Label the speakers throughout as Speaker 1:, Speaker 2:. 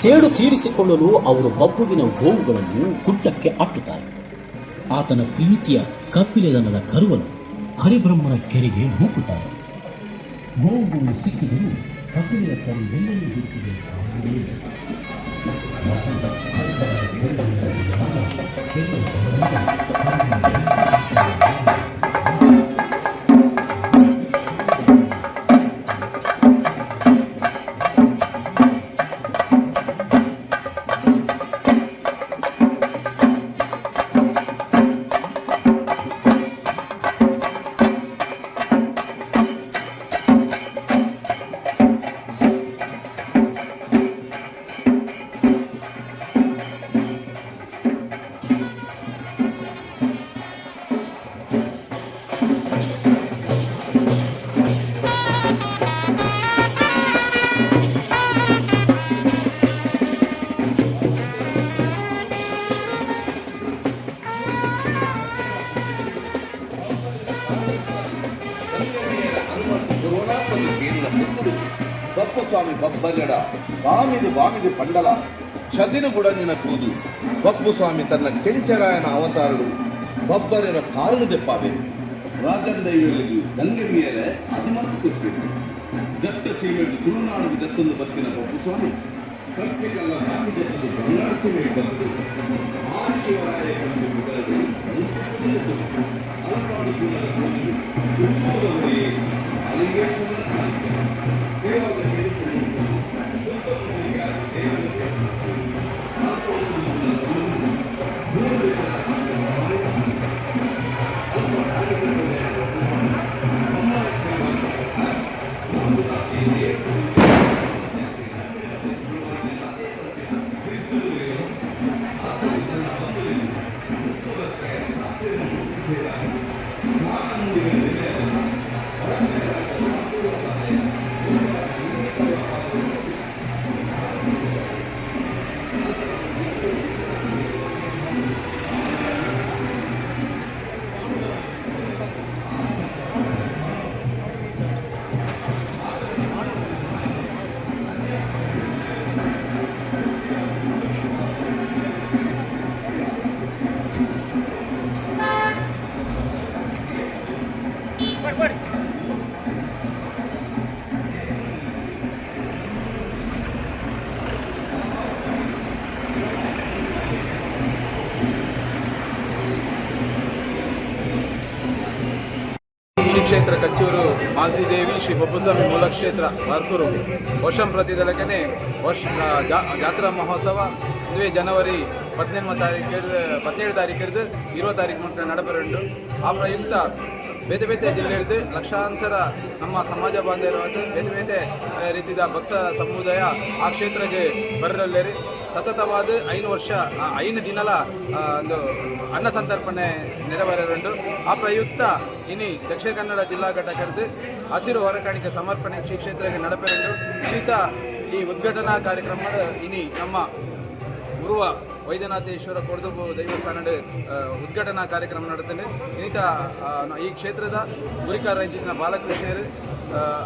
Speaker 1: ಸೇಡು ತೀರಿಸಿಕೊಳ್ಳಲು ಅವರು ಬಬ್ಬುವಿನ ಗೋವುಗಳನ್ನು ಗುಡ್ಡಕ್ಕೆ ಅಟ್ಟುತ್ತಾರೆ. ಆತನ ಪ್ರೀತಿಯ ಕಪಿಲೆದನದ ಕರುವನ್ನು ಹರಿಬ್ರಹ್ಮನ ಕೆರೆಗೆ ನೂಕುತ್ತಾರೆ. ಗೋವುಗಳು ಸಿಕ್ಕಿದರೂ ಕಪಿಲೆಯ ಕರು ಎಲ್ಲೆಲ್ಲಿ
Speaker 2: బప్పుస్వామి బబ్బర్యడ వామిది వామిది పండల చదిను గుడంజిన కూదు బప్పుస్వామి తన ಕೆಂಚರಾಯನ ಅವತಾರರು ಬಬ್ಬರಿನ ಕಾರಣ ದೆಪ್ಪಾವೆ ರಾಜಂದೈವರಿಗೆ ಗಂಗೆ ಮೇಲೆ ಹನುಮಂತ ಕೊಟ್ಟಿರು ದತ್ತ ಸೀಮೆಗೆ ತುಳುನಾಡಿಗೆ ದತ್ತೊಂದು ಬತ್ತಿನ ಬಪ್ಪುಸ್ವಾಮಿ ಕಲ್ಪಿಗಲ್ಲ ರಾಮಿ ದತ್ತದ ಕರುನಾಡ ಸೀಮೆಗೆ ಬಂತು
Speaker 3: ಕ್ಷೇತ್ರ ಕಚ್ಚೂರು ಮಾಲ್ತಿದೇವಿ ಶ್ರೀ ಬೊಬ್ಬುಸ್ವಾಮಿ ಮೂಲಕ್ಷೇತ್ರ ಬರ್ಕೂರು ವರ್ಷಂ ಪ್ರತಿದಲಕನೆ ವರ್ಷ ಜಾತ್ರಾ ಮಹೋತ್ಸವ. ಇದುವೇ ಜನವರಿ ಹದಿನೆಂಟು ತಾರೀಕು ಹದಿನೇಳು ತಾರೀಕು ಹಿಡಿದು, ಇರುವ ತಾರೀಕು ಮುಟ್ಟ ನಡಬರುಂಟು ಆ ಪ್ರಯುಕ್ತ ಬೇತೆ ಬೇತೆ ಜಿಲ್ಲೆ ಹಿಡಿದು ಲಕ್ಷಾಂತರ ನಮ್ಮ ಸಮಾಜ ಬಾಂಧವರು ಬೇತೆ ಬೇತೆ ರೀತಿಯ ಭಕ್ತ ಸಮುದಾಯ ಆ ಕ್ಷೇತ್ರಕ್ಕೆ ಬರಲೇರಿ ಸತತವಾದ ಐದು ವರ್ಷ ಐದು ದಿನಲ ಒಂದು ಅನ್ನ ಸಂತರ್ಪಣೆ ನೆರವೇರಲು ಆ ಪ್ರಯುಕ್ತ ಇನಿ ದಕ್ಷಿಣ ಕನ್ನಡ ಜಿಲ್ಲಾ ಘಟಕದ ಹಸಿರು ಹೊರಕಾಣಿಕೆ ಸಮರ್ಪಣೆ ಶ್ರೀ ಕ್ಷೇತ್ರಕ್ಕೆ ನಡಪೆರಲು ಈ ಉದ್ಘಾಟನಾ ಕಾರ್ಯಕ್ರಮದ ಇನಿ ನಮ್ಮ ಗುರುವ ವೈದ್ಯನಾಥೇಶ್ವರ ಕೊಡದಬು ದೈವಸ್ಥಾನ ಉದ್ಘಾಟನಾ ಕಾರ್ಯಕ್ರಮ ನಡೆತೇನೆ ಇನ್ನಿತ ಈ ಕ್ಷೇತ್ರದ ಗುರಿಕಾರ ಇಂಚಿನ ಬಾಲಕೃಷ್ಣರು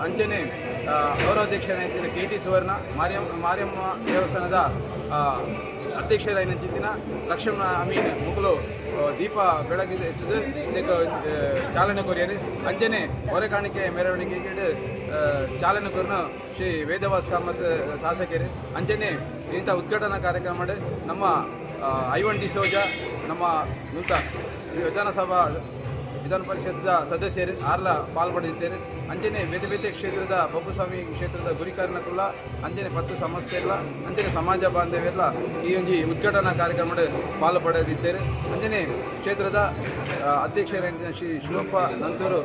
Speaker 3: ಅಂಜನೇ ಅಂಜನೆ ಆ, ಗೌರವಾಧ್ಯಕ್ಷರಾಗಿದ್ದ ಕೆ ಟಿ ಸುವರ್ಣ ಮಾರಿಯಮ್ಮ ಮಾರಿಯಮ್ಮ ದೇವಸ್ಥಾನದ ಆ, ಅಧ್ಯಕ್ಷರಾಗಿನ ಲಕ್ಷ್ಮಣ ಅಮೀನ್ ಮುಗುಲು ದೀಪ ಬೆಳಗಿದೆ ಇದಕ್ಕೆ ಚಾಲನೆ ಕೊರಿಯರು ಅಂಜನೆ ಹೊರೆಕಾಣಿಕೆ ಮೆರವಣಿಗೆಗೆ ಚಾಲನೆ ಕೊರನ ಶ್ರೀ ವೇದವಾಸ್ ಕಾಮತ್ ಶಾಸಕರು ಅಂಜನೆ ಇಂಥ ಉದ್ಘಾಟನಾ ಕಾರ್ಯಕ್ರಮ ನಮ್ಮ ಐವನ್ ಡಿ ಸೋಜಾ ನಮ್ಮ ವಿಧಾನಸಭಾ ವಿಧಾನ ಪರಿಷತ್ದ ಸದಸ್ಯರು ಆರ್ಲ ಪಾಲ್ಗೊಂಡಿದ್ದೇನೆ. ಅಂಜನೆ ಬೇತೆ ಕ್ಷೇತ್ರದ ಬಬ್ಬುಸ್ವಾಮಿ ಕ್ಷೇತ್ರದ ಗುರಿಕಾರನ ಕುಲ್ಲ ಅಂಜನೆ ಪತ್ತು ಸಮಸ್ಯೆಲ್ಲ ಅಂಜನೆ ಸಮಾಜ ಬಾಂಧವ್ಯಲ್ಲ ಈ ಒಂದು ಉದ್ಘಾಟನಾ ಕಾರ್ಯಕ್ರಮದ ಪಾಲು ಪಡೆದಿದ್ದೇನೆ ಅಂಜನೆ ಕ್ಷೇತ್ರದ ಅಧ್ಯಕ್ಷರ ಶ್ರೀ ಶಿವಪ್ಪ ನಂತೂರು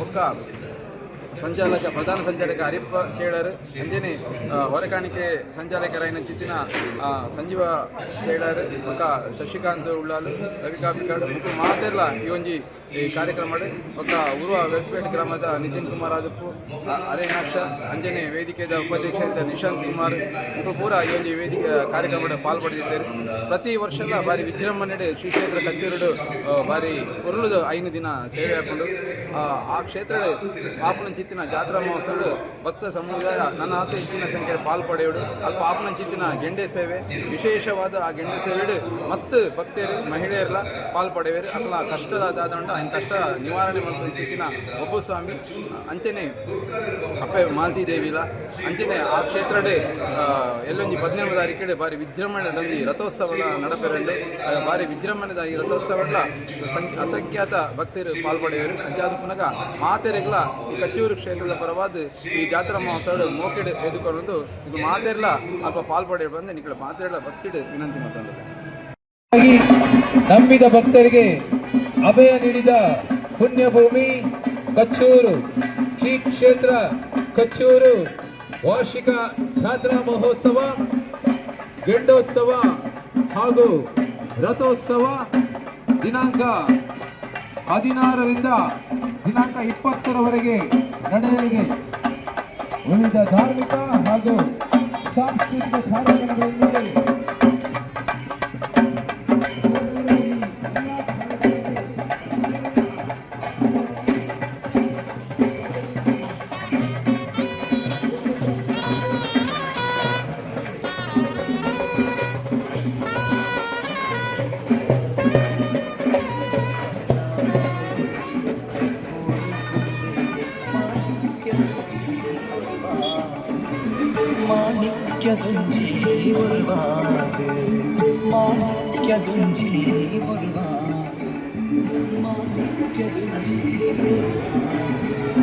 Speaker 3: ಬೊಕ್ಕ ಸಂಚಾಲಕ ಪ್ರಧಾನ ಸಂಚಾಲಕ ಹರಿಪ್ಪ ಚೇಳರ್ ಅಂಜನೆ ಹೊರಕಾಣಿಕೆ ಸಂಚಾಲಕರಾಯಿನ ಚಿತ್ತಿನ ಸಂಜೀವ ಚೇಳರ್ ಬೊಕ್ಕ ಶಶಿಕಾಂತ್ ಉಳ್ಳಾಲು ರವಿಕಾ ಬಿಕಾಡ್ ಮತ್ತು ಮಾತೆಲ್ಲ ಈ ಒಂಜಿ ಈ ಕಾರ್ಯಕ್ರಮ ಬೊಕ್ಕ ಉರುವ ವೆಸ್ಪೇಟ್ ಗ್ರಾಮದ ನಿತಿನ್ ಕುಮಾರ್ ಆದಪ್ಪು ಅರೇನಾಕ್ಷ, ಅಂಜನೆ ವೇದಿಕೆದ ಉಪಾಧ್ಯಕ್ಷ ನಿಶಾಂತ್ ಕುಮಾರ್ ಮತ್ತು ಪೂರ ಈ ಒಂದು ವೇದಿಕೆ ಕಾರ್ಯಕ್ರಮದ ಪಾಲ್ಪಡೆದಿದ್ದಾರೆ ಪ್ರತಿ ವರ್ಷದ ಬಾರಿ ವಿಜೃಂಭಣೆ ಶ್ರೀ ಕಚೇರಿಡು ಬಾರಿ ಉರುಳುದು ಐದು ದಿನ ಸೇವೆ ಹಾಕೊಂಡು ಆ ಕ್ಷೇತ್ರ ಪಾಪನ ಚಿತ್ತಿನ ಜಾತ್ರಾ ಮಹೋತ್ಸವ ಭಕ್ತ ಸಮುದಾಯ ನನ್ನ ಹತ್ತು ಹೆಚ್ಚಿನ ಸಂಖ್ಯೆ ಪಾಲ್ಪಡೆಯೋಡು ಅಲ್ಲಿ ಪಾಪನ ಚಿತ್ತಿನ ಗೆಂಡೆ ಸೇವೆ, ವಿಶೇಷವಾದ ಆ ಗೆಂಡೆ ಸೇವೆ ಮಸ್ತ್ ಭಕ್ತಿಯರು ಮಹಿಳೆಯರೆಲ್ಲ ಪಾಲ್ಪಡೆಯವರು ಅಥವಾ ಕಷ್ಟದಾದಂಡ ಆ ಕಷ್ಟ ನಿವಾರಣೆ ಮಾಡುವ ಚಿತ್ತಿನ ಒಬ್ಬು ಸ್ವಾಮಿ, ಅಂಚನೆ ಅಪ್ಪೆ ಮಾಲತಿ ದೇವಿಲ ಅಂಚನೆ ಆ ಕ್ಷೇತ್ರಡೆ ಎಲ್ಲೊಂದು ಹದಿನೇಳು ತಾರೀಕಿಡೆ ಬಾರಿ ವಿಜೃಂಭಣೆಯಲ್ಲಿ ರಥೋತ್ಸವ ನಡಪೆರಂಡು ಭಾರಿ ಬಾರಿ ವಿಜೃಂಭಣೆದ ಈ ರಥೋತ್ಸವಗಳ ಸಂಖ್ಯೆ, ಅಸಂಖ್ಯಾತ ಭಕ್ತರು ಪಾಲ್ಪಡೆಯವರು ಅಂಚಾದ ಪುನಗ ಮಾತೆರೆಗ್ಲ ಈ ಕಚ್ಚೂರು ಕ್ಷೇತ್ರದ ಪರವಾದ ಈ ಜಾತ್ರಾ ಮಹೋತ್ಸವ ಮೋಕೆಡ್ ಎದುಕೊಂಡು ಇದು ಮಾತೆರ್ಲ ಅಲ್ಪ ಪಾಲ್ಪಡೆ ಬಂದು. ನಿಕ್ಕಳ ಮಾತೆರ್ಲ ಭಕ್ತಿಡು ವಿನಂತಿ ಮಾತಾಡೋದು
Speaker 4: ಆಗಿ ನಂಬಿದ ಭಕ್ತರಿಗೆ ಅಭಯ ನೀಡಿದ ಪುಣ್ಯಭೂಮಿ ಕಚ್ಚೂರು. ಶ್ರೀ ಕ್ಷೇತ್ರ ಕಚ್ಚೂರು. ವಾರ್ಷಿಕ ಜಾತ್ರಾ ಮಹೋತ್ಸವ ಗೆಡ್ಡೋತ್ಸವ ಹಾಗೂ ರಥೋತ್ಸವ ದಿನಾಂಕ ಹದಿನಾರರಿಂದ ದಿನಾಂಕ ಇಪ್ಪತ್ತರವರೆಗೆ ನಡೆಯಲಿದೆ. ವಿವಿಧ ಧಾರ್ಮಿಕ ಹಾಗೂ ಸಾಂಸ್ಕೃತಿಕ
Speaker 1: 엉켜둔지 올바드 엉켜둔지 올바드 엉켜둔지 올바드